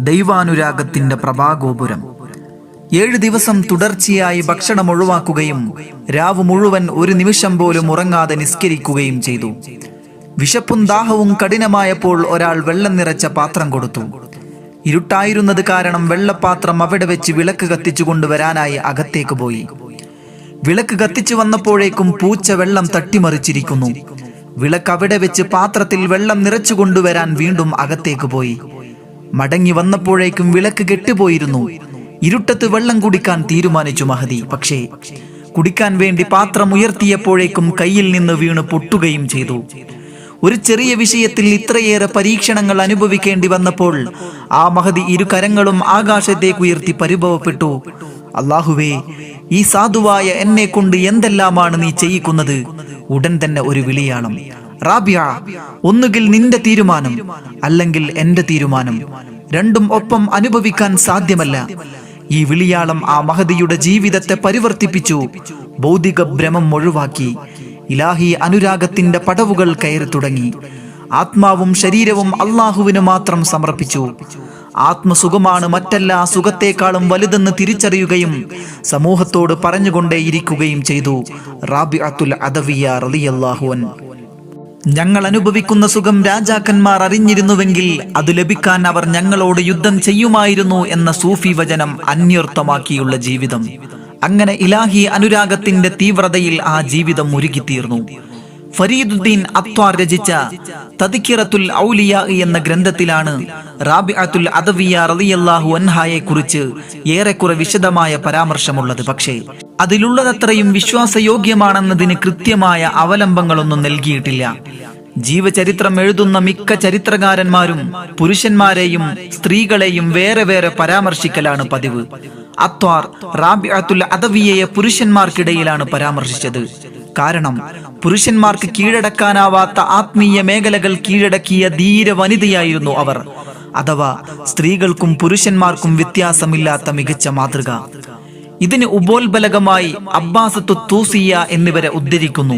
ദൈവാനുരാഗത്തിന്റെ പ്രഭാഗോപുരം. ഏഴ് ദിവസം തുടർച്ചയായി ഭക്ഷണം ഒഴിവാക്കുകയും രാവ് മുഴുവൻ ഒരു നിമിഷം പോലും ഉറങ്ങാതെ നിസ്കരിക്കുകയും ചെയ്തു. വിശപ്പും ദാഹവും കഠിനമായപ്പോൾ ഒരാൾ വെള്ളം നിറച്ച പാത്രം കൊടുത്തു. ഇരുട്ടായിരുന്നത് കാരണം വെള്ളപ്പാത്രം അവിടെ വെച്ച് വിളക്ക് കത്തിച്ചു കൊണ്ടുവരാനായി അകത്തേക്ക് പോയി. വിളക്ക് കത്തിച്ചു വന്നപ്പോഴേക്കും പൂച്ച വെള്ളം തട്ടിമറിച്ചിരിക്കുന്നു. വിളക്ക് അവിടെ വെച്ച് പാത്രത്തിൽ വെള്ളം നിറച്ചു കൊണ്ടുവരാൻ വീണ്ടും അകത്തേക്ക് പോയി. മടങ്ങി വന്നപ്പോഴേക്കും വിളക്ക് കെട്ടുപോയിരുന്നു. ഇരുട്ടത്ത് വെള്ളം കുടിക്കാൻ തീരുമാനിച്ചു മഹതി. പക്ഷേ കുടിക്കാൻ വേണ്ടി പാത്രം ഉയർത്തിയപ്പോഴേക്കും കയ്യിൽ നിന്ന് വീണ് പൊട്ടുകയും ചെയ്തു. ഒരു ചെറിയ വിഷയത്തിൽ ഇത്രയേറെ പരീക്ഷണങ്ങൾ അനുഭവിക്കേണ്ടി വന്നപ്പോൾ ആ മഹതി ഇരു കരങ്ങളും ആകാശത്തേക്ക് ഉയർത്തി പരിഭവപ്പെട്ടു. അള്ളാഹുവേ ഈ സാധുവായ എന്നെ കൊണ്ട് എന്തെല്ലാമാണ് നീ ചെയ്യിക്കുന്നത്? ഉടൻ തന്നെ ഒരു വിളിയാണ്. റാബിയ ഒന്നുകിൽ നിന്റെ തീരുമാനം അല്ലെങ്കിൽ എന്റെ തീരുമാനം. രണ്ടും ഒപ്പം അനുഭവിക്കാൻ സാധ്യമല്ല. ഈ വിളിയാളം ആ മഹതിയുടെ ജീവിതത്തെ പരിവർത്തിപ്പിച്ചു. ഭൗതിക ഭ്രമം ഒഴിവാക്കി. ഇലാഹി അനുരാഗത്തിന്റെ പടവുകൾ കയറി തുടങ്ങി. ആത്മാവും ശരീരവും അള്ളാഹുവിന് മാത്രം സമർപ്പിച്ചു. ആത്മസുഖമാണ് മറ്റെല്ലാ സുഖത്തെക്കാളും വലുതെന്ന് തിരിച്ചറിയുകയും സമൂഹത്തോട് പറഞ്ഞുകൊണ്ടേയിരിക്കുകയും ചെയ്തു. റാബി അത്തുൽ അദവിയ റലിയല്ലാഹുവൻ ഞങ്ങൾ അനുഭവിക്കുന്ന സുഖം രാജാക്കന്മാർ അറിഞ്ഞിരുന്നുവെങ്കിൽ അത് ലഭിക്കാൻ അവർ ഞങ്ങളോട് യുദ്ധം ചെയ്യുമായിരുന്നു എന്ന സൂഫി വചനം അന്യർത്ഥമാക്കിയുള്ള ജീവിതം. അങ്ങനെ ഇലാഹി അനുരാഗത്തിന്റെ തീവ്രതയിൽ ആ ജീവിതം മുരുകിത്തീർന്നു ഫരീദുദ്ദീൻ അത്വാർ രചിച്ച തദിക്കിറത്തുൽ ഔലിയ എന്ന ഗ്രന്ഥത്തിലാണ് റാബിഅത്തുൽ അദവിയ റളിയല്ലാഹു അൻഹായെ കുറിച്ച് ഏറെക്കുറെ വിശദമായ പരാമർശമുള്ളത്. പക്ഷേ അതിലുള്ളതത്രയും വിശ്വാസയോഗ്യമാണെന്നതിന് കൃത്യമായ അവലംബങ്ങളൊന്നും നൽകിയിട്ടില്ല. ജീവചരിത്രം എഴുതുന്ന മിക്ക ചരിത്രകാരന്മാരും പുരുഷന്മാരെയും സ്ത്രീകളെയും വേറെ വേറെ പരാമർശിക്കലാണ് പതിവ്. അത്വാർ റാബിഅത്തുൽ അദവിയയെ പുരുഷന്മാർക്കിടയിലാണ് പരാമർശിച്ചത്. കാരണം. പുരുഷന്മാർക്ക് കീഴടക്കാനാവാത്ത ആത്മീയ മേഖലകൾ കീഴടക്കിയ ധീര വനിതയായിരുന്നു അവർ. അഥവാ സ്ത്രീകൾക്കും പുരുഷന്മാർക്കും വ്യത്യാസമില്ലാത്ത മികച്ച മാതൃക. ഇതിന് ഉപോത്ബലകമായി അബ്ബാസത്തു തൂസിയ എന്നിവരെ ഉദ്ധരിക്കുന്നു.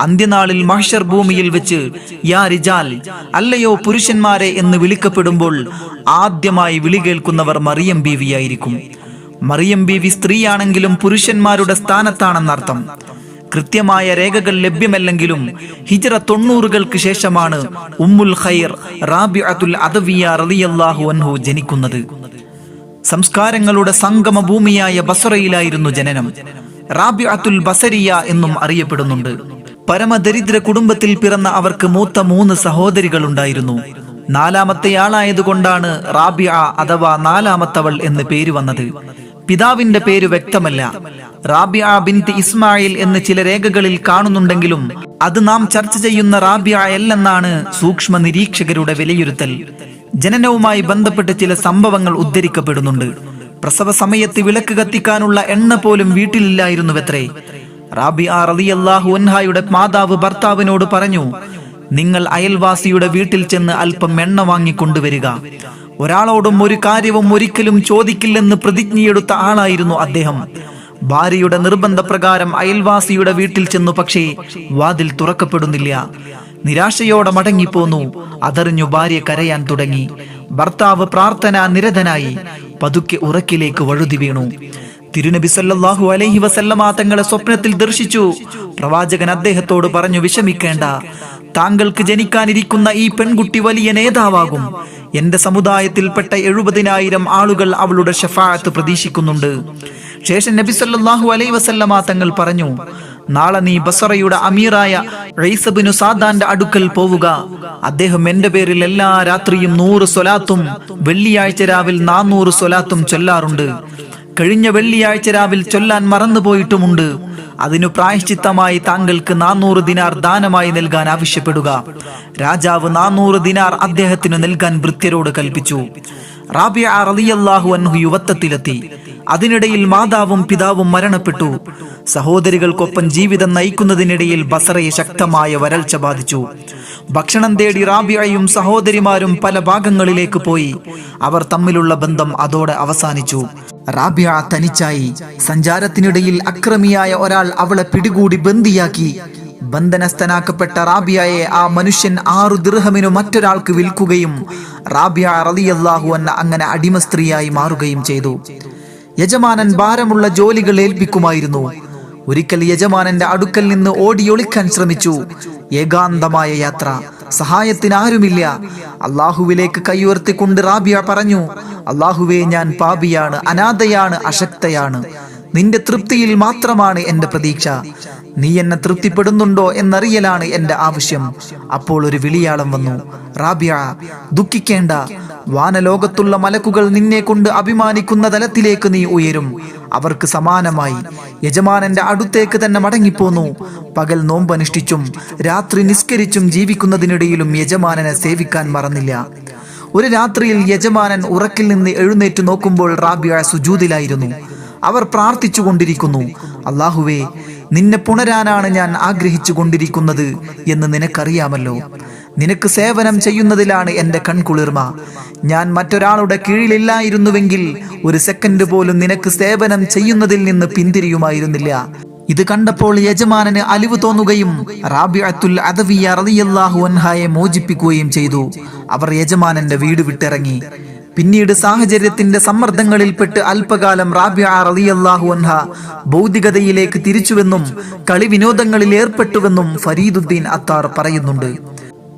അന്ത്യനാളിൽ മഹ്ഷർ ഭൂമിയിൽ വെച്ച് യാ റിജാൽ അല്ലയോ പുരുഷന്മാരെ എന്ന് വിളിക്കപ്പെടുമ്പോൾ ആദ്യമായി വിളി കേൾക്കുന്നവർ മറിയം ബീവിയായിരിക്കും. മറിയം ബീവി സ്ത്രീയാണെങ്കിലും പുരുഷന്മാരുടെ സ്ഥാനത്താണെന്നർത്ഥം. കൃത്യമായ രേഖകൾ ലഭ്യമല്ലെങ്കിലും ഹിജറ തൊണ്ണൂറുകൾക്ക് ശേഷമാണ് ഉമ്മുൽ ഖൈർ അതുൽ അദവിയ റളിയല്ലാഹു അൻഹു ജനിക്കുന്നത്. സംസ്കാരങ്ങളുടെ സംഗമ ഭൂമിയായ ബസറയിലായിരുന്നു ജനനം. റാബി അതുൽ ബസരിയ എന്നും അറിയപ്പെടുന്നുണ്ട്. പരമദരിദ്ര കുടുംബത്തിൽ പിറന്ന അവർക്ക് മൂത്ത മൂന്ന് സഹോദരികൾ ഉണ്ടായിരുന്നു നാലാമത്തെ ആളായതുകൊണ്ടാണ് റാബിയ അഥവാ നാലാമത്തവൾ എന്ന് പേര് വന്നത്. പിതാവിന്റെ പേര് വ്യക്തമല്ല. റാബിയ ബിൻത് ഇസ്മായിൽ എന്ന് ചില രേഖകളിൽ കാണുന്നുണ്ടെങ്കിലും അത് നാം ചർച്ച ചെയ്യുന്ന റാബിയ അല്ലെന്നാണ് സൂക്ഷ്മ നിരീക്ഷകരുടെ വിലയിരുത്തൽ. ജനനവുമായി ബന്ധപ്പെട്ട് ചില സംഭവങ്ങൾ ഉദ്ധരിക്കപ്പെടുന്നുണ്ട്. പ്രസവ സമയത്ത് വിളക്ക് കത്തിക്കാനുള്ള എണ്ണ പോലും വീട്ടിലില്ലായിരുന്നുവത്രേ. ആ റളിയല്ലാഹു അൻഹായുടെ മാതാവ് ഭർത്താവിനോട് പറഞ്ഞു നിങ്ങൾ അയൽവാസിയുടെ വീട്ടിൽ ചെന്ന് അല്പം എണ്ണ വാങ്ങിക്കൊണ്ടുവരിക. ഒരാളോടും ഒരു കാര്യവും ഒരിക്കലും ചോദിക്കില്ലെന്ന് പ്രതിജ്ഞയെടുത്ത ആളായിരുന്നു അദ്ദേഹം. ഭാര്യയുടെ നിർബന്ധപ്രകാരം അയൽവാസിയുടെ വീട്ടിൽ ചെന്നു പക്ഷേ വാതിൽ തുറക്കപ്പെടുന്നില്ല. നിരാശയോടെ മടങ്ങിപ്പോന്നു. അതറിഞ്ഞു ഭാര്യ കരയാൻ തുടങ്ങി. ഭർത്താവ് പ്രാർത്ഥന നിരതനായി പതുക്കെ ഉറക്കിലേക്ക് വഴുതി വീണു. തിരുനബി സല്ലാഹു അലൈഹി വസല്ലമ തങ്ങളെ സ്വപ്നത്തിൽ ദർശിച്ചു. പ്രവാചകൻ അദ്ദേഹത്തോട് പറഞ്ഞു വിഷമിക്കേണ്ട. താങ്കൾക്ക് ജനിക്കാനിരിക്കുന്ന ഈ പെൺകുട്ടി വലിയ നേതാവാകും. എന്റെ സമുദായത്തിൽപ്പെട്ട എഴുപതിനായിരം ആളുകൾ അവളുടെ ഷഫായത്ത് പ്രതീക്ഷിക്കുന്നുണ്ട്. ശേഷം നബി സല്ലാഹു അലൈ വസല്ലമ തങ്ങൾ പറഞ്ഞു നാളെ നീ ബസറയുടെ അമീറായ റൈസബിനു സാദാന്റെ അടുക്കൽ പോവുക. അദ്ദേഹം എന്റെ പേരിൽ എല്ലാ രാത്രിയും നൂറ് സ്വലാത്തും വെള്ളിയാഴ്ച രാവിൽ നാനൂറ് സ്വലാത്തും ചൊല്ലാറുണ്ട്. കഴിഞ്ഞ വെള്ളിയാഴ്ച രാവിൽ ചൊല്ലാൻ മറന്നുപോയിട്ടുമുണ്ട് അതിനു പ്രായശ്ചിത്തമായി താങ്കൾക്ക് നാനൂറ് ദിനാർ ദാനമായി നൽകാൻ ആവശ്യപ്പെടുക. രാജാവ് നാനൂറ് ദിനാർ അദ്ദേഹത്തിന് നൽകാൻ വൃത്യരോട് കൽപ്പിച്ചു. റാബിയ റളിയല്ലാഹു അൻഹു യുവത്വത്തിലെത്തി. അതിനിടയിൽ മാതാവും പിതാവും മരണപ്പെട്ടു. സഹോദരികൾക്കൊപ്പം ജീവിതം നയിക്കുന്നതിനിടയിൽ ബസറയെ ശക്തമായ വരൾച്ച ബാധിച്ചു. ഭക്ഷണം തേടി റാബിയയും സഹോദരിമാരും പല ഭാഗങ്ങളിലേക്ക് പോയി. അവർ തമ്മിലുള്ള ബന്ധം അതോടെ അവസാനിച്ചു. റാബിയ തനിച്ചായി. സഞ്ചാരത്തിനിടയിൽ അക്രമിയായ ഒരാൾ അവളെ പിടികൂടി ബന്ദിയാക്കി. ബന്ധനസ്ഥനാക്കപ്പെട്ട റാബിയയെ ആ മനുഷ്യൻ ആറു ദൃഹമിനു മറ്റൊരാൾക്ക് വിൽക്കുകയും റാബിയ റളിയല്ലാഹു എന്ന അങ്ങനെ അടിമ സ്ത്രീയായി മാറുകയും ചെയ്തു. യജമാനൻ ഭാരമുള്ള ജോലികൾ ഏൽപ്പിക്കുമായിരുന്നു. ഒരിക്കൽ യജമാനന്റെ അടുക്കൽ നിന്ന് ഓടിയൊളിക്കാൻ ശ്രമിച്ചു. ഏകാന്തമായ യാത്ര. സഹായത്തിന് ആരുമില്ല. അള്ളാഹുവിലേക്ക് കൈയുയർത്തിക്കൊണ്ട് റാബിയ പറഞ്ഞു അള്ളാഹുവെ ഞാൻ പാപിയാണ് അനാഥയാണ് അശക്തയാണ്. നിന്റെ തൃപ്തിയിൽ മാത്രമാണ് എന്റെ പ്രതീക്ഷ. നീ എന്നെ തൃപ്തിപ്പെടുന്നുണ്ടോ എന്നറിയലാണ് എന്റെ ആവശ്യം. അപ്പോൾ ഒരു വിളിയാളം വന്നു റാബിയ ദുഃഖിക്കേണ്ട. വാനലോകത്തുള്ള മലക്കുകൾ നിന്നെ കൊണ്ട് അഭിമാനിക്കുന്ന തലത്തിലേക്ക് നീ ഉയരും. അവർക്ക് സമാനമായി യജമാനന്റെ അടുത്തേക്ക് തന്നെ മടങ്ങിപ്പോന്നു. പകൽ നോമ്പനുഷ്ഠിച്ചും രാത്രി നിസ്കരിച്ചും ജീവിക്കുന്നതിനിടയിലും യജമാനനെ സേവിക്കാൻ മറന്നില്ല. ഒരു രാത്രിയിൽ യജമാനൻ ഉറക്കിൽ നിന്ന് എഴുന്നേറ്റ് നോക്കുമ്പോൾ റാബിയ സുജൂതിലായിരുന്നു. അവർ പ്രാർത്ഥിച്ചു കൊണ്ടിരിക്കുന്നു അള്ളാഹുവേ നിന്നെ പുണരാനാണ് ഞാൻ ആഗ്രഹിച്ചു കൊണ്ടിരിക്കുന്നത് എന്ന് നിനക്കറിയാമല്ലോ. നിനക്ക് സേവനം ചെയ്യുന്നതിലാണ് എന്റെ കൺകുളിർമ. ഞാൻ മറ്റൊരാളുടെ കീഴിലില്ലായിരുന്നുവെങ്കിൽ ഒരു സെക്കൻഡ് പോലും നിനക്ക് സേവനം ചെയ്യുന്നതിൽ നിന്ന് പിന്തിരിയുമായിരുന്നില്ല. ഇത് കണ്ടപ്പോൾ യജമാനന് അലിവ് തോന്നുകയും റാബിഅത്തുൽ അദവിയ റളിയല്ലാഹു അൻഹായെ മോചിപ്പിക്കുകയും ചെയ്തു. അവർ യജമാനന്റെ വീട് വിട്ടിറങ്ങി. പിന്നീട് സാഹചര്യത്തിന്റെ സമ്മർദ്ദങ്ങളിൽപ്പെട്ട് അല്പകാലം റാബിയ റളിയല്ലാഹു അൻഹ ഭൗതികതയിലേക്ക് തിരിച്ചുവെന്നും കളി വിനോദങ്ങളിൽ ഏർപ്പെട്ടുവെന്നും ഫരീദുദ്ദീൻ അത്താർ പറയുന്നുണ്ട്.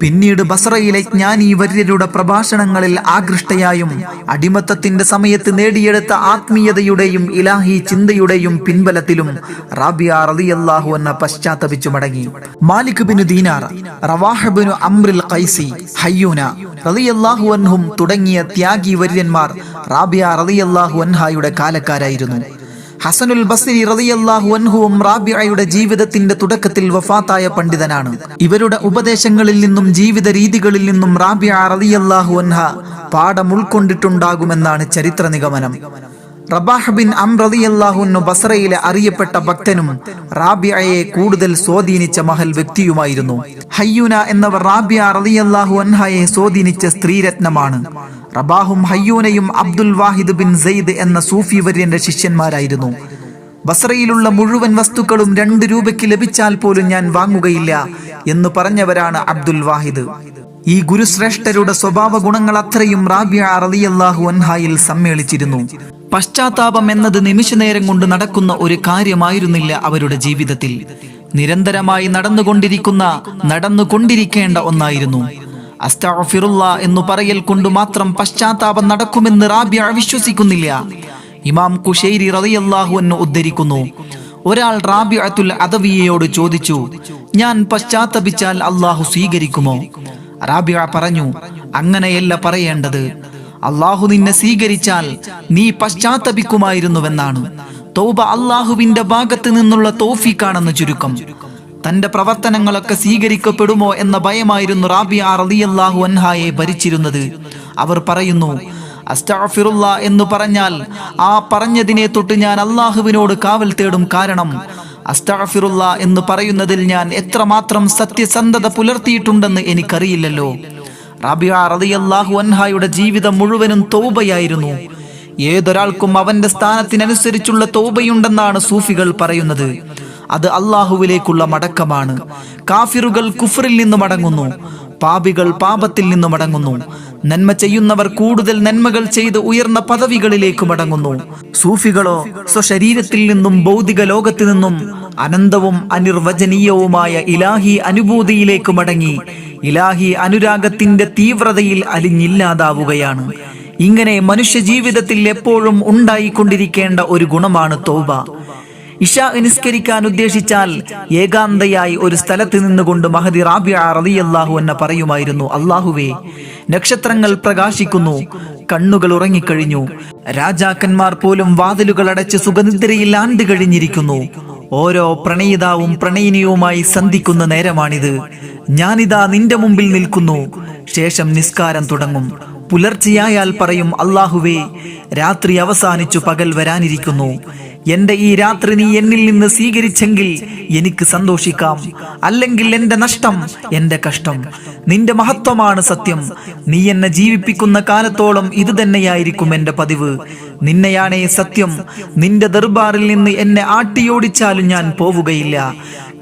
പിന്നീട് ബസറയിലെ ജ്ഞാനി വര്യരുടെ പ്രഭാഷണങ്ങളിൽ ആകൃഷ്ടയായും അടിമത്തത്തിന്റെ സമയത്ത് നേടിയെടുത്ത ആത്മീയതയുടെയും ഇലാഹി ചിന്തയുടെയും പിൻബലത്തിലും റാബിയ റളിയല്ലാഹു എന്ന പശ്ചാത്തപിച്ചു മടങ്ങി. മാലിക് ബിനു ദീനാർ റവാഹബിനു അംറിൽ ഖൈസി ഹയ്യൂന റളിയല്ലാഹു അൻഹും തുടങ്ങിയ ത്യാഗി വര്യന്മാർ റാബിയ റളിയല്ലാഹു അൻഹായുടെ കാലക്കാരായിരുന്നു. ഹസനുൽ ബസരി റാബിഅയുടെ ജീവിതത്തിന്റെ തുടക്കത്തിൽ വഫാത്തായ പണ്ഡിതനാണ്. ഇവരുടെ ഉപദേശങ്ങളിൽ നിന്നും ജീവിത രീതികളിൽ നിന്നും റാബിഅ റളിയല്ലാഹു അൻഹ പാഠം ഉൾക്കൊണ്ടിട്ടുണ്ടാകുമെന്നാണ് ചരിത്ര നിഗമനം. റബാഹ് ബിൻ അം റളിയല്ലാഹുന്നു ബസറയിലെ അറിയപ്പെട്ട ഭക്തനും റാബിയയെ കൂടുതൽ സ്വാധീനിച്ച മഹൽ വ്യക്തിയുമായിരുന്നു. ഹയ്യൂന എന്നവർ റാബിയ റളിയല്ലാഹു അൻഹയെ സ്വാധീനിച്ച സ്ത്രീരത്നമാണ്. റബാഹും ഹയ്യൂനയും അബ്ദുൽ വാഹിദ് ബിൻ സെയ്ദ് എന്ന സൂഫി വര്യന്റെ ശിഷ്യന്മാരായിരുന്നു. ബസറയിലുള്ള മുഴുവൻ വസ്തുക്കളും രണ്ട് രൂപയ്ക്ക് ലഭിച്ചാൽ പോലും ഞാൻ വാങ്ങുകയില്ല എന്ന് പറഞ്ഞവരാണ് അബ്ദുൽ വാഹിദ്. ഈ ഗുരുശ്രേഷ്ഠരുടെ സ്വഭാവ ഗുണങ്ങൾ അത്രയും റാബിയ റളിയല്ലാഹു അൻഹായിൽ സമ്മേളിച്ചിരുന്നു. പശ്ചാത്താപം എന്നത് നിമിഷനേരം കൊണ്ട് നടക്കുന്ന ഒരു കാര്യമായിരുന്നില്ല അവരുടെ ജീവിതത്തിൽ. നിരന്തരമായി നടന്നുകൊണ്ടിരിക്കുന്ന നടന്നുകൊണ്ടിരിക്കേണ്ട ഒന്നായിരുന്നു. അസ്താഫിറുള്ള എന്ന് പറയൽ കൊണ്ട് മാത്രം പശ്ചാത്താപം നടക്കുമെന്ന് റാബിയ വിശ്വസിക്കുന്നില്ല. ഇമാം കുഷൈരി റളിയല്ലാഹു എന്ന് ഉദ്ധരിക്കുന്നു. ഒരാൾ റാബിഅത്തുൽ അദവിയയോട് ചോദിച്ചു ഞാൻ പശ്ചാത്തപിച്ചാൽ അള്ളാഹു സ്വീകരിക്കുമോ? റാബിയ പറഞ്ഞു അങ്ങനെയല്ല പറയേണ്ടത്. അള്ളാഹു നിന്നെ സ്വീകരിച്ചാൽ നീ പശ്ചാത്തപിക്കുമായിരുന്നുവെന്നാണ്. തൗബ അള്ളാഹുവിന്റെ ഭാഗത്ത് നിന്നുള്ള തോഫിക്കാണെന്ന് ചുരുക്കം. തന്റെ പ്രവർത്തനങ്ങളൊക്കെ സ്വീകരിക്കപ്പെടുമോ എന്ന ഭയമായിരുന്നു റാബിയ റളിയല്ലാഹു അൻഹായെ ഭരിച്ചിരുന്നത്. അവർ പറയുന്നു അസ്തഗ്ഫിറുള്ള എന്ന് പറഞ്ഞാൽ ആ പറഞ്ഞതിനെ തൊട്ട് ഞാൻ അള്ളാഹുവിനോട് കാവൽ തേടും കാരണം അസ്തഗ്ഫിറുള്ള എന്ന് പറയുന്നതിൽ ഞാൻ എത്രമാത്രം സത്യസന്ധത പുലർത്തിയിട്ടുണ്ടെന്ന് എനിക്കറിയില്ലല്ലോ. റാബിയ റളിയല്ലാഹു അൻഹായുടെ ജീവിതം മുഴുവനും തൗബയായിരുന്നു. ഏതൊരാൾക്കും അവന്റെ സ്ഥാനത്തിനനുസരിച്ചുള്ള തൗബയുണ്ടെന്നാണ് സൂഫികൾ പറയുന്നത്. അത് അള്ളാഹുവിലേക്കുള്ള മടക്കമാണ്. കാഫിറുകൾ കുഫറിൽ നിന്ന് മടങ്ങുന്നു. പാപികൾ പാപത്തിൽ നിന്നും മടങ്ങുന്നു. നന്മ ചെയ്യുന്നവർ കൂടുതൽ നന്മകൾ ചെയ്ത് ഉയർന്ന പദവികളിലേക്ക് മടങ്ങുന്നു. സൂഫികളോ സ്വശരീരത്തിൽ നിന്നും ഭൗതിക ലോകത്തു നിന്നും അനന്തവും അനിർവചനീയവുമായ ഇലാഹി അനുഭൂതിയിലേക്ക് മടങ്ങി. ഇലാഹി അനുരാഗത്തിന്റെ തീവ്രതയിൽ അലിഞ്ഞില്ലാതാവുകയാണ്. ഇങ്ങനെ മനുഷ്യ ജീവിതത്തിൽ എപ്പോഴും ഉണ്ടായിക്കൊണ്ടിരിക്കേണ്ട ഒരു ഗുണമാണ് തോബ. ഇഷ നിസ്കരിക്കാൻ ഉദ്ദേശിച്ചാൽ ഏകാന്തയായി ഒരു സ്ഥലത്ത് നിന്നുകൊണ്ട് മഹദി റാബിയ റളിയല്ലാഹു എന്ന പറയുമായിരുന്നു അള്ളാഹുവേ നക്ഷത്രങ്ങൾ പ്രകാശിക്കുന്നു കണ്ണുകൾ ഉറങ്ങിക്കഴിഞ്ഞു രാജാക്കന്മാർ പോലും വാതിലുകൾ അടച്ച് സുഖനിദ്രയിൽ ആണ്ട് കഴിഞ്ഞിരിക്കുന്നു. ഓരോ പ്രണയിതാവും പ്രണയിനിയുമായി സന്ധിക്കുന്ന നേരമാണിത്. ഞാനിതാ നിന്റെ മുമ്പിൽ നിൽക്കുന്നു. ശേഷം നിസ്കാരം തുടങ്ങും. പുലർച്ചയായാൽ പറയും അള്ളാഹുവേ രാത്രി അവസാനിച്ചു പകൽ വരാനിരിക്കുന്നു. എന്റെ ഈ രാത്രി നീ എന്നിൽ നിന്ന് സ്വീകരിച്ചെങ്കിൽ എനിക്ക് സന്തോഷിക്കാം. അല്ലെങ്കിൽ എന്റെ നഷ്ടം എന്റെ കഷ്ടം. നിന്റെ മഹത്വമാണ് സത്യം. നീ എന്നെ ജീവിപ്പിക്കുന്ന കാലത്തോളം ഇത് തന്നെയായിരിക്കും എന്റെ പതിവ്. നിന്നെയാണേ സത്യം. നിന്റെ ദർബാറിൽ നിന്ന് എന്നെ ആട്ടിയോടിച്ചാലും ഞാൻ പോവുകയില്ല.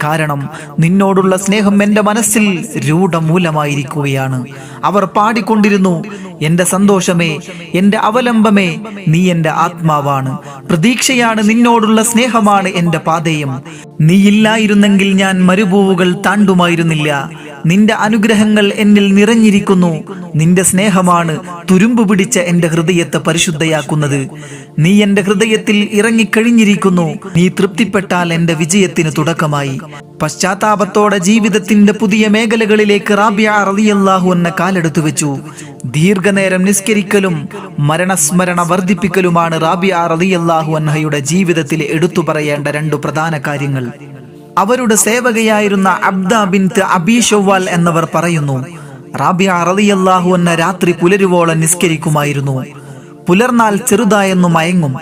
കാരണം നിന്നോടുള്ള സ്നേഹം എന്റെ മനസ്സിൽ രൂഢമൂലമായിരിക്കുകയാണ്. അവർ പാടിക്കൊണ്ടിരുന്നു എന്റെ സന്തോഷമേ എന്റെ അവലംബമേ നീ എന്റെ ആത്മാവാണ്. പ്രതീക്ഷയാണ് നിന്നോടുള്ള സ്നേഹമാണ് എന്റെ പാതയും. നീയില്ലായിരുന്നെങ്കിൽ ഞാൻ മരുഭൂവുകൾ താണ്ടുമായിരുന്നില്ല. നിന്റെ അനുഗ്രഹങ്ങൾ എന്നിൽ നിറഞ്ഞിരിക്കുന്നു. നിന്റെ സ്നേഹമാണ് തുരുമ്പ് പിടിച്ച എന്റെ ഹൃദയത്തെ പരിശുദ്ധയാക്കുന്നത്. നീ എന്റെ ഹൃദയത്തിൽ ഇറങ്ങിക്കഴിഞ്ഞിരിക്കുന്നു. നീ തൃപ്തിപ്പെട്ടാൽ എന്റെ വിജയത്തിന് തുടക്കമായി. പശ്ചാത്താപത്തോടെ ജീവിതത്തിന്റെ പുതിയ മേഖലകളിലേക്ക് റാബിയ റളിയല്ലാഹു എന്ന കാലെടുത്തു വെച്ചു. ദീർഘനേരം നിസ്കരിക്കലും മരണസ്മരണ വർദ്ധിപ്പിക്കലുമാണ് റാബിയ റളിയല്ലാഹു അൻഹയുടെ ജീവിതത്തിൽ എടുത്തു പറയേണ്ട രണ്ടു പ്രധാന കാര്യങ്ങൾ. അവരുടെ സേവകയായിരുന്ന അബ്ദ ബിൻത് അബി ഷവ്വാൽ എന്നവർ പറയുന്നു റാബിയ റളിയല്ലാഹു എന്ന രാത്രി പുലരുവോളം നിസ്കരിക്കുമായിരുന്നു. പുലർന്നാൽ ചെറുതായെന്നു മയങ്ങും.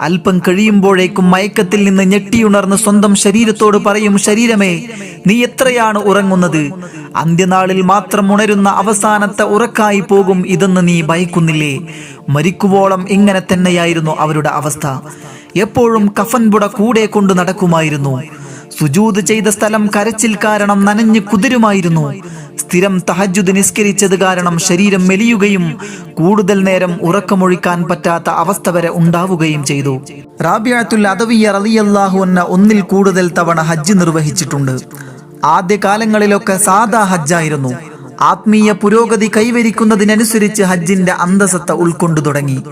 അല്പം കഴിയുമ്പോഴേക്കും മയക്കത്തിൽ നിന്ന് ഞെട്ടിയുണർന്ന് സ്വന്തം ശരീരത്തോട് പറയും ശരീരമേ നീ എത്രയാണ് ഉറങ്ങുന്നത്? അന്ത്യനാളിൽ മാത്രം ഉണരുന്ന അവസാനത്തെ ഉറക്കായി പോകും ഇതെന്ന് നീ ഭയക്കുന്നില്ലേ? മരിക്കുവോളം ഇങ്ങനെ തന്നെയായിരുന്നു അവരുടെ അവസ്ഥ. എപ്പോഴും കഫൻപുട കൂടെ കൊണ്ട് നടക്കുമായിരുന്നു. സുജൂത് ചെയ്ത സ്ഥലം കരച്ചിൽ കാരണം നനഞ്ഞു കുതിരുമായിരുന്നു. സ്ഥിരം തഹജുദ് നിസ്കരിച്ചത് കാരണം ശരീരം മെലിയുകയും കൂടുതൽ നേരം ഉറക്കമൊഴിക്കാൻ പറ്റാത്ത അവസ്ഥ വരെ ഉണ്ടാവുകയും ചെയ്തു. റാബിയാത്തുൽ അദവിയ റലിയല്ലാഹു എന്ന ഒന്നിൽ കൂടുതൽ തവണ ഹജ്ജ് നിർവഹിച്ചിട്ടുണ്ട്. ആദ്യകാലങ്ങളിലൊക്കെ സാദാ ഹജ്ജായിരുന്നു. ആത്മീയ പുരോഗതി കൈവരിക്കുന്നതിനനുസരിച്ച് ഹജ്ജിന്റെ അന്തസത്ത ഉൾക്കൊണ്ടു തുടങ്ങി.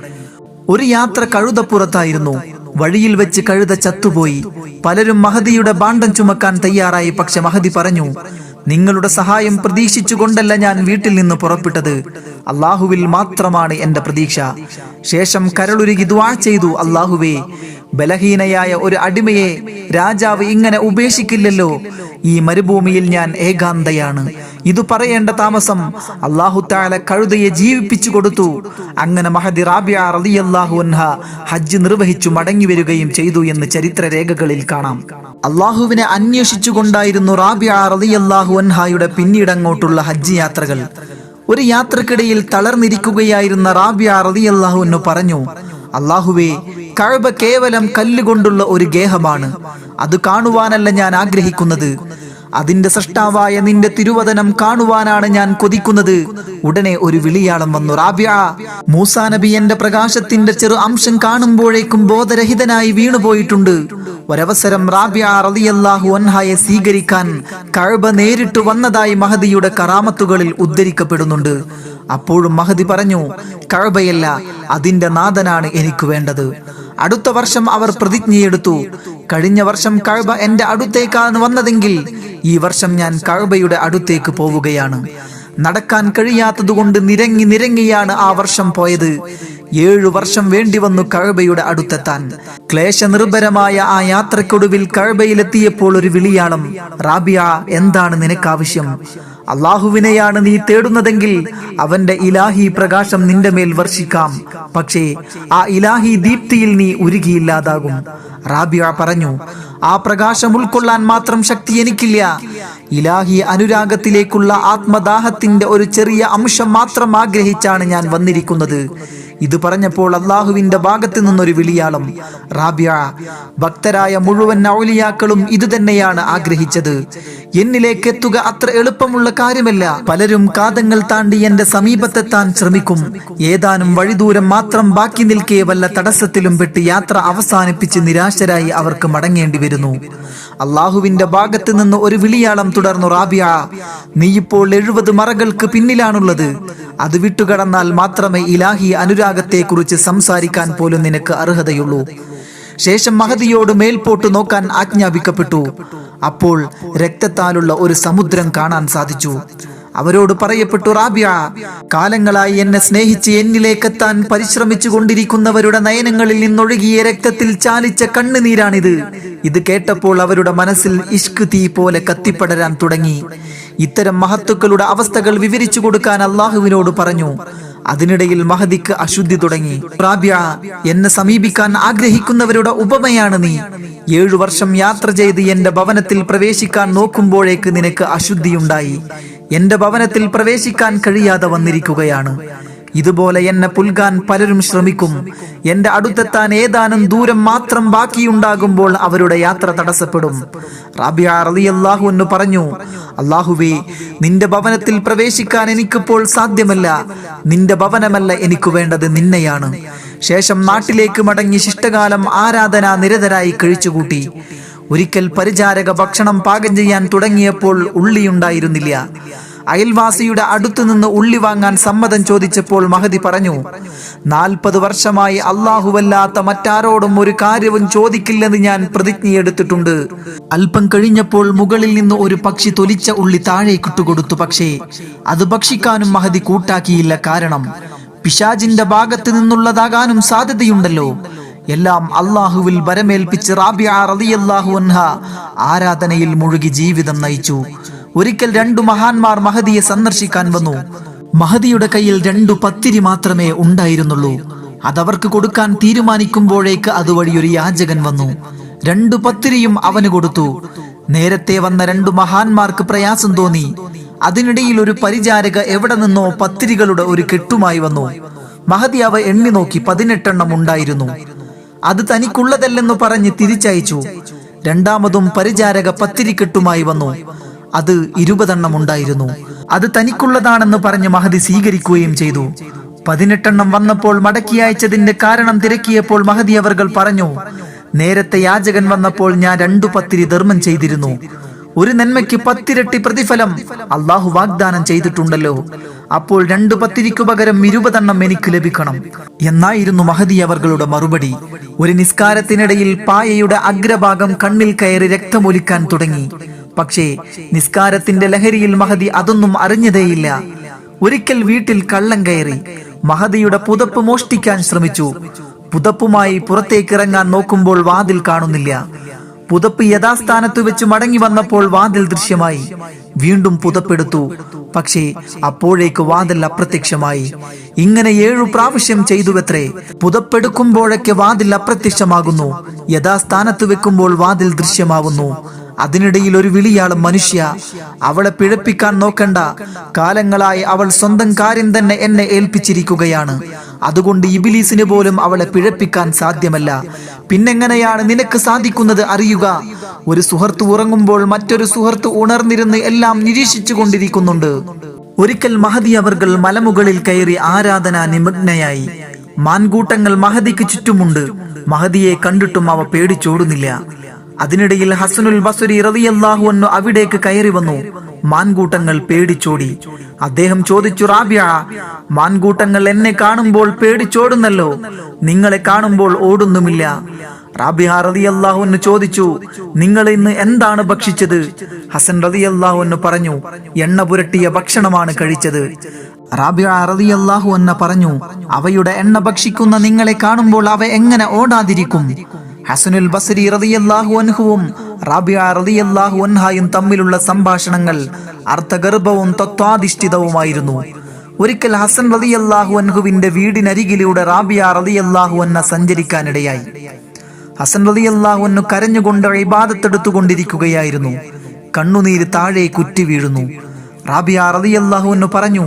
ഒരു യാത്ര കഴുതപ്പുറത്തായിരുന്നു. വഴിയിൽ വെച്ച് കഴുത ചത്തുപോയി. പലരും മഹദിയുടെ ബാണ്ടം ചുമക്കാൻ തയ്യാറായി. പക്ഷെ മഹദി പറഞ്ഞു നിങ്ങളുടെ സഹായം പ്രതീക്ഷിച്ചുകൊണ്ടല്ല ഞാൻ വീട്ടിൽ നിന്ന് പുറപ്പെട്ടത്. അള്ളാഹുവിൽ മാത്രമാണ് എന്റെ പ്രതീക്ഷ. ശേഷം കരളുരുകി ദ്വാ ചെയ്തു. അള്ളാഹുവേ ബലഹീനയായ ഒരു അടിമയെ രാജാവ് ഇങ്ങനെ ഉപേക്ഷിക്കില്ലല്ലോ. ഈ മരുഭൂമിയിൽ ഞാൻ ഏകാന്തയാണ്. ഇത് പറയേണ്ട താമസം അള്ളാഹു താല കഴുതയെ ജീവിപ്പിച്ചു കൊടുത്തു. അങ്ങനെ മഹദി റാബിയ ഹജ്ജ് നിർവഹിച്ചു മടങ്ങി വരികയും ചെയ്തു എന്ന് ചരിത്ര രേഖകളിൽ കാണാം. അള്ളാഹുവിനെ അന്വേഷിച്ചുകൊണ്ടായിരുന്നു റാബിയ റളിയല്ലാഹു അൻഹായുടെ പിന്നീടങ്ങോട്ടുള്ള ഹജ്ജ് യാത്രകൾ. ഒരു യാത്രക്കിടയിൽ തളർന്നിരിക്കുകയായിരുന്ന റാബിയ റളിയല്ലാഹു അൻഹു പറഞ്ഞു അള്ളാഹുവേ കഴബ കേവലം കല്ലുകൊണ്ടുള്ള ഒരു ഗേഹമാണ്. അത് കാണുവാനല്ല ഞാൻ ആഗ്രഹിക്കുന്നത്. അതിന്റെ സൃഷ്ടാവായ നിന്റെ തിരുവതനം കാണുവാനാണ് ഞാൻ കൊതിക്കുന്നത്. ഉടനെ ഒരു വിളിയാളം വന്നു റാബ്യ മൂസാ നബി എന്റെ പ്രകാശത്തിന്റെ ചെറു അംശം കാണുമ്പോഴേക്കും ബോധരഹിതനായി വീണുപോയിട്ടുണ്ട്. ഒരവസരം റാബ്യ റളിയല്ലാഹു അൻഹായെ സ്വീകരിക്കാൻ കഴബ നേരിട്ട് വന്നതായി മഹദിയുടെ കറാമത്തുകളിൽ ഉദ്ധരിക്കപ്പെടുന്നുണ്ട്. അപ്പോഴും മഹദി പറഞ്ഞു കഴബയല്ല അതിന്റെ നാഥനാണ് എനിക്ക് വേണ്ടത്. അടുത്ത വർഷം അവർ പ്രതിജ്ഞയെടുത്തു. കഴിഞ്ഞ വർഷം കഴബ എന്റെ അടുത്തേക്കാണ് വന്നതെങ്കിൽ ഈ വർഷം ഞാൻ കഴബയുടെ അടുത്തേക്ക് പോവുകയാണ്. നടക്കാൻ കഴിയാത്തതുകൊണ്ട് നിരങ്ങി നിരങ്ങിയാണ് ആ വർഷം പോയത്. ഏഴു വർഷം വേണ്ടി വന്നു കഴബയുടെ അടുത്തെത്താൻ. ക്ലേശനിർഭരമായ ആ യാത്രക്കൊടുവിൽ കഴബയിലെത്തിയപ്പോൾ ഒരു വിളിയാളം റാബിയ എന്താണ് നിനക്കാവശ്യം? അള്ളാഹുവിനെയാണ് നീ തേടുന്നതെങ്കിൽ അവന്റെ ഇലാഹി പ്രകാശം നിന്റെ മേൽ വർഷിക്കാം. പക്ഷേ ആ ഇലാഹി ദീപ്തിയിൽ നീ ഉരുകിയില്ലാതാകും. റാബിയ പറഞ്ഞു ആ പ്രകാശം ഉൾക്കൊള്ളാൻ മാത്രം ശക്തി എനിക്കില്ല. ഇലാഹി അനുരാഗത്തിലേക്കുള്ള ആത്മദാഹത്തിന്റെ ഒരു ചെറിയ അംശം മാത്രം ആഗ്രഹിച്ചാണ് ഞാൻ വന്നിരിക്കുന്നത്. ഇത് പറഞ്ഞപ്പോൾ അള്ളാഹുവിന്റെ ഭാഗത്ത് നിന്നൊരു വിളിയാളം. റാബിയ ഭക്തരായ മുഴുവൻ ഔലിയാക്കളും ഇത് തന്നെയാണ് ആഗ്രഹിച്ചത്. എന്നിലേക്ക് എത്തുക അത്ര എളുപ്പമുള്ള കാര്യമല്ല. പലരും കാതങ്ങൾ താണ്ടി എന്റെ സമീപത്തെത്താൻ ശ്രമിക്കും. ഏതാനും വഴിദൂരം മാത്രം ബാക്കി നിൽക്കെ വല്ല തടസ്സത്തിലും പെട്ട് യാത്ര അവസാനിപ്പിച്ച് നിരാശരായി അവർക്ക് മടങ്ങേണ്ടി വരുന്നു. അള്ളാഹുവിന്റെ ഭാഗത്ത് നിന്ന് ഒരു വിളിയാളം തുടർന്നു റാബിയ നീ ഇപ്പോൾ എഴുപത് മറകൾക്ക് പിന്നിലാണുള്ളത്. അത് വിട്ടുകടന്നാൽ മാത്രമേ ഇലാഹി അനുരാഗത്തെക്കുറിച്ച് സംസാരിക്കാൻ പോലും നിനക്ക് അർഹതയുള്ളൂ. ശേഷം മഹദിയോട് മേൽപോട്ട് നോക്കാൻ ആജ്ഞാപിക്കപ്പെട്ടു. അപ്പോൾ രക്തത്താലുള്ള ഒരു സമുദ്രം കാണാൻ സാധിച്ചു. അവരോട് പറയപ്പെട്ടു റാബിയ കാലങ്ങളായി എന്നെ സ്നേഹിച്ച് എന്നിലേക്കെത്താൻ പരിശ്രമിച്ചു കൊണ്ടിരിക്കുന്നവരുടെ നയനങ്ങളിൽ നിന്നൊഴുകിയ രക്തത്തിൽ ചാലിച്ച കണ്ണുനീരാണിത്. ഇത് കേട്ടപ്പോൾ അവരുടെ മനസ്സിൽ ഇഷ്ക് തീ പോലെ കത്തിപ്പടരാൻ തുടങ്ങി. ഇത്തരം മഹത്തുക്കളുടെ അവസ്ഥകൾ വിവരിച്ചു കൊടുക്കാൻ അള്ളാഹുവിനോട് പറഞ്ഞു. അതിനിടയിൽ മഹദിക്ക് അശുദ്ധി തുടങ്ങി. റാബ്യ എന്നെ സമീപിക്കാൻ ആഗ്രഹിക്കുന്നവരുടെ ഉപമയാണ് നീ. ഏഴു വർഷം യാത്ര ചെയ്ത് എന്റെ ഭവനത്തിൽ പ്രവേശിക്കാൻ നോക്കുമ്പോഴേക്ക് നിനക്ക് അശുദ്ധിയുണ്ടായി. എന്റെ ഭവനത്തിൽ പ്രവേശിക്കാൻ കഴിയാതെ വന്നിരിക്കുകയാണ്. ഇതുപോലെ എന്നെ പുൽകാൻ പലരും ശ്രമിക്കും. എന്റെ അടുത്തെത്താൻ ഏതാനും ദൂരം മാത്രം ബാക്കിയുണ്ടാകുമ്പോൾ അവരുടെ യാത്ര തടസ്സപ്പെടും. റാബിയ റളിയല്ലാഹു എന്ന് പറഞ്ഞു അള്ളാഹുവേ നിന്റെ ഭവനത്തിൽ പ്രവേശിക്കാൻ എനിക്കിപ്പോൾ സാധ്യമല്ല. നിന്റെ ഭവനമല്ല എനിക്ക് വേണ്ടത് നിന്നെയാണ്. ശേഷം നാട്ടിലേക്ക് മടങ്ങി ശിഷ്ടകാലം ആരാധന നിരതരായി കഴിച്ചുകൂട്ടി. ഒരിക്കൽ പരിചാരക ഭക്ഷണം പാകം ചെയ്യാൻ തുടങ്ങിയപ്പോൾ ഉള്ളിയുണ്ടായിരുന്നില്ല. അയൽവാസിയുടെ അടുത്തു നിന്ന് ഉള്ളി വാങ്ങാൻ സമ്മതം ചോദിച്ചപ്പോൾ മഹതി പറഞ്ഞു നാൽപ്പത് വർഷമായി അള്ളാഹുവല്ലാത്ത മറ്റാരോടും ഒരു കാര്യവും ചോദിക്കില്ലെന്ന് ഞാൻ പ്രതിജ്ഞയെടുത്തിട്ടുണ്ട്. അല്പം കഴിഞ്ഞപ്പോൾ മുകളിൽ നിന്ന് ഒരു പക്ഷി തൊലിച്ച ഉള്ളി താഴേക്കിട്ടു കൊടുത്തു. പക്ഷേ അത് ഭക്ഷിക്കാനും മഹതി കൂട്ടാക്കിയില്ല. കാരണം പിശാജിന്റെ ഭാഗത്ത് നിന്നുള്ളതാകാനും സാധ്യതയുണ്ടല്ലോ. എല്ലാം അള്ളാഹുവിൽ വരമേൽപ്പിച്ച് റളിയല്ലാഹു അൻഹ ആരാധനയിൽ മുഴുകി ജീവിതം നയിച്ചു. ഒരിക്കൽ രണ്ടു മഹാന്മാർ മഹദിയെ സന്ദർശിക്കാൻ വന്നു. മഹദിയുടെ കയ്യിൽ രണ്ടു പത്തിരി മാത്രമേ ഉണ്ടായിരുന്നുള്ളൂ. അതവർക്ക് കൊടുക്കാൻ തീരുമാനിക്കുമ്പോഴേക്ക് അതുവഴി ഒരു യാചകൻ വന്നു. രണ്ടു പത്തിരിയും അവന് കൊടുത്തു. നേരത്തെ വന്ന രണ്ടു മഹാന്മാർക്ക് പ്രയാസം തോന്നി. അതിനിടയിൽ ഒരു പരിചാരക എവിടെ നിന്നോ പത്തിരികളുടെ ഒരു കെട്ടുമായി വന്നു. മഹദി അവ എണ്ണി നോക്കി പതിനെട്ടെണ്ണം ഉണ്ടായിരുന്നു. അത് തനിക്കുള്ളതല്ലെന്ന് പറഞ്ഞ് തിരിച്ചയച്ചു. രണ്ടാമതും പരിചാരക പത്തിരിക്കെട്ടുമായി വന്നു. അത് ഇരുപതെണ്ണം ഉണ്ടായിരുന്നു. അത് തനിക്കുള്ളതാണെന്ന് പറഞ്ഞ് മഹദി സ്വീകരിക്കുകയും ചെയ്തു. പതിനെട്ടെണ്ണം വന്നപ്പോൾ മടക്കി അയച്ചതിന്റെ കാരണം തിരക്കിയപ്പോൾ മഹദി അവർകൾ പറഞ്ഞു നേരത്തെ യാചകൻ വന്നപ്പോൾ ഞാൻ രണ്ടു പത്തിരി ധർമ്മം ചെയ്തിരുന്നു. ഒരു നന്മയ്ക്ക് പത്തിരട്ടി പ്രതിഫലം അള്ളാഹു വാഗ്ദാനം ചെയ്തിട്ടുണ്ടല്ലോ. അപ്പോൾ രണ്ടു പത്തിരിക്കു പകരം ഇരുപതെണ്ണം എനിക്ക് ലഭിക്കണം. എന്നായിരുന്നു മഹതി അവർകളുടെ മറുപടി. ഒരു നിസ്കാരത്തിനിടയിൽ പായയുടെ അഗ്രഭാഗം കണ്ണിൽ കയറി രക്തമൊലിക്കാൻ തുടങ്ങി. പക്ഷേ നിസ്കാരത്തിന്റെ ലഹരിയിൽ മഹതി അതൊന്നും അറിഞ്ഞതേയില്ല. ഒരിക്കൽ വീട്ടിൽ കള്ളം കയറി മഹതിയുടെ പുതപ്പ് മോഷ്ടിക്കാൻ ശ്രമിച്ചു. പുതപ്പുമായി പുറത്തേക്കിറങ്ങാൻ നോക്കുമ്പോൾ വാതിൽ കാണുന്നില്ല. പുതപ്പ് യഥാസ്ഥാനത്ത് വെച്ച് മടങ്ങി വന്നപ്പോൾ വാതിൽ ദൃശ്യമായി. വീണ്ടും പുതപ്പെടുത്തു. പക്ഷേ അപ്പോഴേക്ക് വാതിൽ അപ്രത്യക്ഷമായി. ഇങ്ങനെ ഏഴു പ്രാവശ്യം ചെയ്തുവത്രേ പുതപ്പെടുക്കുമ്പോഴൊക്കെ വാതിൽ അപ്രത്യക്ഷമാകുന്നു. യഥാസ്ഥാനത്ത് വെക്കുമ്പോൾ വാതിൽ ദൃശ്യമാവുന്നു അതിനിടയിൽ ഒരു വിളിയാളും മനുഷ്യ അവളെ പിഴപ്പിക്കാൻ നോക്കണ്ട. കാലങ്ങളായി അവൾ സ്വന്തം കാര്യം തന്നെ എന്നെ ഏൽപ്പിച്ചിരിക്കുകയാണ്. അതുകൊണ്ട് ഇബിലീസിന് പോലും അവളെ പിഴപ്പിക്കാൻ സാധ്യമല്ല. പിന്നെങ്ങനെയാണ് നിനക്ക് സാധിക്കുന്നത് അറിയുക? ഒരു സുഹൃത്ത് ഉറങ്ങുമ്പോൾ മറ്റൊരു സുഹൃത്ത് ഉണർന്നിരുന്ന് എല്ലാം നിരീക്ഷിച്ചു കൊണ്ടിരിക്കുന്നുണ്ട്. ഒരിക്കൽ മഹദി അവർകൾ മലമുകളിൽ കയറി ആരാധന നിമഗ്നയായി. മാൻകൂട്ടങ്ങൾ മഹദിക്ക് ചുറ്റുമുണ്ട്. മഹദിയെ കണ്ടിട്ടും അവ പേടിച്ചോടുന്നില്ല. അതിനിടയിൽ ഹസനുൽ ബസുരി റളിയല്ലാഹു അൻഹു അവിടേക്ക് കയറി വന്നു. മാൻകൂട്ടങ്ങൾ പേടിച്ചോടി. അദ്ദേഹം ചോദിച്ചു റാബിയ മാൻകൂട്ടങ്ങൾ എന്നെ കാണുമ്പോൾ പേടിച്ചോടുന്നല്ലോ. നിങ്ങളെ കാണുമ്പോൾ ഓടുന്നുമില്ല. റാബിയ റളിയല്ലാഹു അൻഹു ചോദിച്ചു നിങ്ങൾ ഇന്ന് എന്താണ് ഭക്ഷിച്ചത്? ഹസൻ റളിയല്ലാഹു അൻഹു പറഞ്ഞു എണ്ണ പുരട്ടിയ ഭക്ഷണമാണ് കഴിച്ചത്. റാബിയ റളിയല്ലാഹു എന്ന് പറഞ്ഞു അവയുടെ എണ്ണ ഭക്ഷിക്കുന്ന നിങ്ങളെ കാണുമ്പോൾ അവ എങ്ങനെ ഓടാതിരിക്കും? ഹസനുൽ ബസരി റതിയല്ലാഹു അൻഹുവും റാബിയ റതിയല്ലാഹു അൻഹായും തമ്മിലുള്ള സംഭാഷണങ്ങൾ അർത്ഥഗർഭവും തത്വാധിഷ്ഠിതവുമായിരുന്നു. ഒരിക്കൽ ഹസൻ റതിയല്ലാഹു അൻഹുവിന്റെ വീടിനരികിലൂടെ റാബിയ റതിയല്ലാഹു അൻഹ സഞ്ചരിക്കാനിടയായി. ഹസൻ റതിയല്ലാഹു അൻഹു കരഞ്ഞുകൊണ്ട് ഇബാദത്തെടുത്തുകൊണ്ടിരിക്കുകയായിരുന്നു. കണ്ണുനീര് താഴെ കുറ്റി വീഴുന്നു. റാബിയ റതിയല്ലാഹു അൻഹു പറഞ്ഞു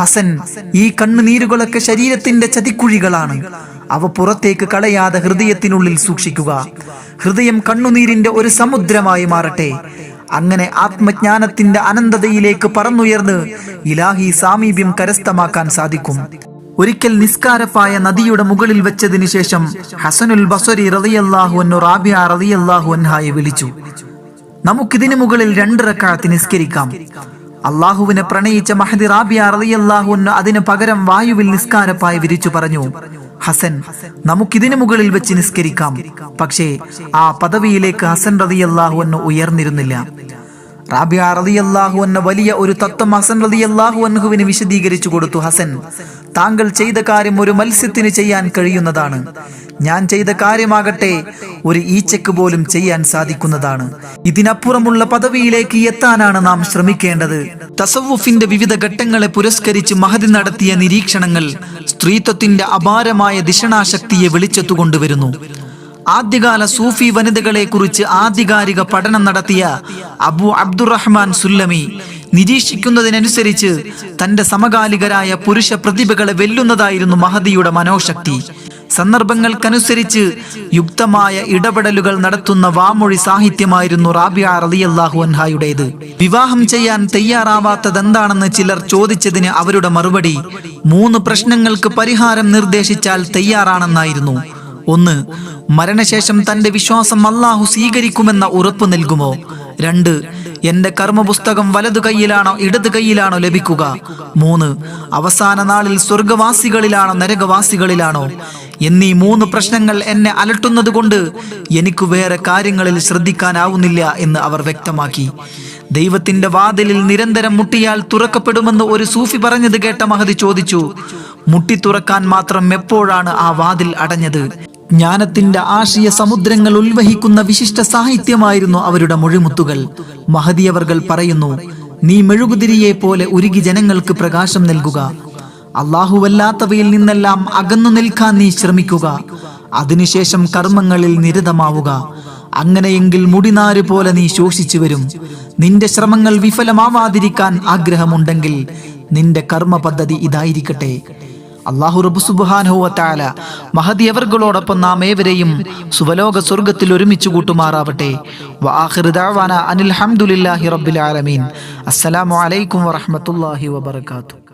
ഹസൻ ഈ കണ്ണുനീരുകളൊക്കെ ശരീരത്തിന്റെ ചതിക്കുഴികളാണ്. അവ പുറത്തേക്ക് കളയാതെ ഹൃദയത്തിനുള്ളിൽ സൂക്ഷിക്കുക. ഹൃദയം കണ്ണുനീരിന്റെ ഒരു സമുദ്രമായി മാറട്ടെ. അങ്ങനെ ആത്മജ്ഞാനത്തിന്റെ അനന്തതയിലേക്ക് പറന്നുയർന്ന് ഇലാഹി സാമീപ്യം കരസ്ഥമാക്കാൻ സാധിക്കും. ഒരിക്കൽ നിസ്കാരപ്പായ നദിയുടെ മുകളിൽ വെച്ചതിനു ശേഷം ഹസനുൽ ബസരി റളിയല്ലാഹു അൻഹു റാബിയ റളിയല്ലാഹു അൻഹായെ വിളിച്ചു. നമുക്കിതിനു മുകളിൽ രണ്ട് റക്കാത്ത് നിസ്കരിക്കാം. അള്ളാഹുവിനെ പ്രണയിച്ച മഹദി റാബിയ റളിയല്ലാഹു അൻഹു അതിന് പകരം വായുവിൽ നിസ്കാരപ്പായി വിരിച്ചു പറഞ്ഞു. ഹസൻ. നമുക്കിതിനു മുകളിൽ വെച്ച് നിസ്കരിക്കാം. പക്ഷേ ആ പദവിയിലേക്ക് ഹസൻ റതിയല്ലാഹു എന്ന് ഉയർന്നിരുന്നില്ല. റാബിയ റളിയല്ലാഹു എന്ന വലിയ ഒരു തത്വം ഹസൻ റളിയല്ലാഹു അൻഹുവിന് വിശദീകരിച്ചു കൊടുത്തു ഹസൻ. താങ്കൾ ചെയ്ത കാര്യം ഒരു മത്സ്യത്തിന് ചെയ്യാൻ കഴിയുന്നതാണ്. ഞാൻ ചെയ്ത കാര്യമാകട്ടെ ഒരു ഈച്ചക്ക് പോലും ചെയ്യാൻ സാധിക്കുന്നതാണ്. ഇതിനപ്പുറമുള്ള പദവിയിലേക്ക് എത്താനാണ് നാം ശ്രമിക്കേണ്ടത്. തസവുഫിന്റെ വിവിധ ഘട്ടങ്ങളെ പുരസ്കരിച്ച് മഹതി നടത്തിയ നിരീക്ഷണങ്ങൾ സ്ത്രീത്വത്തിന്റെ അപാരമായ ദിഷണാശക്തിയെ വെളിച്ചെത്തുകൊണ്ടുവരുന്നു. ആദ്യകാല സൂഫി വനിതകളെ കുറിച്ച് ആധികാരിക പഠനം നടത്തിയ അബു അബ്ദുറഹ്മാൻ സുല്ലമി നിരീക്ഷിക്കുന്നതിനനുസരിച്ച് തന്റെ സമകാലികരായ പുരുഷ പ്രതിഭകളെ വെല്ലുന്നതായിരുന്നു മഹദിയുടെ മനോശക്തി. സന്ദർഭങ്ങൾക്കനുസരിച്ച് യുക്തമായ ഇടപെടലുകൾ നടത്തുന്ന വാമൊഴി സാഹിത്യമായിരുന്നു റാബിയ റളിയല്ലാഹു അൻഹായുടേത്. വിവാഹം ചെയ്യാൻ തയ്യാറാവാത്തതെന്താണെന്ന് ചിലർ ചോദിച്ചതിന് അവരുടെ മറുപടി മൂന്ന് പ്രശ്നങ്ങൾക്ക് പരിഹാരം നിർദ്ദേശിച്ചാൽ തയ്യാറാണെന്നായിരുന്നു. ഒന്ന് മരണശേഷം തന്റെ വിശ്വാസം അള്ളാഹു സ്വീകരിക്കുമെന്ന ഉറപ്പ് നൽകുമോ? രണ്ട് എന്റെ കർമ്മപുസ്തകം വലതു കൈയിലാണോ ഇടത് കൈയിലാണോ ലഭിക്കുക? മൂന്ന് അവസാന നാളിൽ സ്വർഗവാസികളിലാണോ നരകവാസികളിലാണോ? എന്നീ മൂന്ന് പ്രശ്നങ്ങൾ എന്നെ അലട്ടുന്നത് കൊണ്ട് എനിക്ക് വേറെ കാര്യങ്ങളിൽ ശ്രദ്ധിക്കാനാവുന്നില്ല എന്ന് അവർ വ്യക്തമാക്കി. ദൈവത്തിന്റെ വാതിലിൽ നിരന്തരം മുട്ടിയാൽ തുറക്കപ്പെടുമെന്ന് ഒരു സൂഫി പറഞ്ഞത് കേട്ട മഹതി ചോദിച്ചു മുട്ടി തുറക്കാൻ മാത്രം എപ്പോഴാണ് ആ വാതിൽ അടഞ്ഞത്? ജ്ഞാനത്തിന്റെ ആശയ സമുദ്രങ്ങൾ ഉൽവഹിക്കുന്ന വിശിഷ്ട സാഹിത്യമായിരുന്നു അവരുടെ മൊഴിമുത്തുകൾ. മഹതിയവർകൾ പറയുന്നു നീ മെഴുകുതിരിയെ പോലെ ഉരുകി ജനങ്ങൾക്ക് പ്രകാശം നൽകുക. അള്ളാഹുവല്ലാത്തവയിൽ നിന്നെല്ലാം അകന്നു നിൽക്കാൻ നീ ശ്രമിക്കുക. അതിനുശേഷം കർമ്മങ്ങളിൽ നിരതമാവുക. അങ്ങനെയെങ്കിൽ മുടിനാര് പോലെ നീ ശോഷിച്ചു വരും. നിന്റെ ശ്രമങ്ങൾ വിഫലമാവാതിരിക്കാൻ ആഗ്രഹമുണ്ടെങ്കിൽ നിന്റെ കർമ്മ പദ്ധതി ഇതായിരിക്കട്ടെ. അള്ളാഹു റബ്ബു സുബ്ഹാനഹുവതആല മഹദി അവർകളോടൊപ്പം നാം ഏവരെയും സുവലോക സ്വർഗത്തിൽ ഒരുമിച്ച് കൂട്ടുമാറാവട്ടെ. വആഖിറു ദഅവാന അനിൽ ഹംദുലില്ലാഹി റബ്ബിൽ ആലമീൻ. അസ്സലാമു അലൈക്കും വറഹ്മത്തുള്ളാഹി വബറകാതുഹു.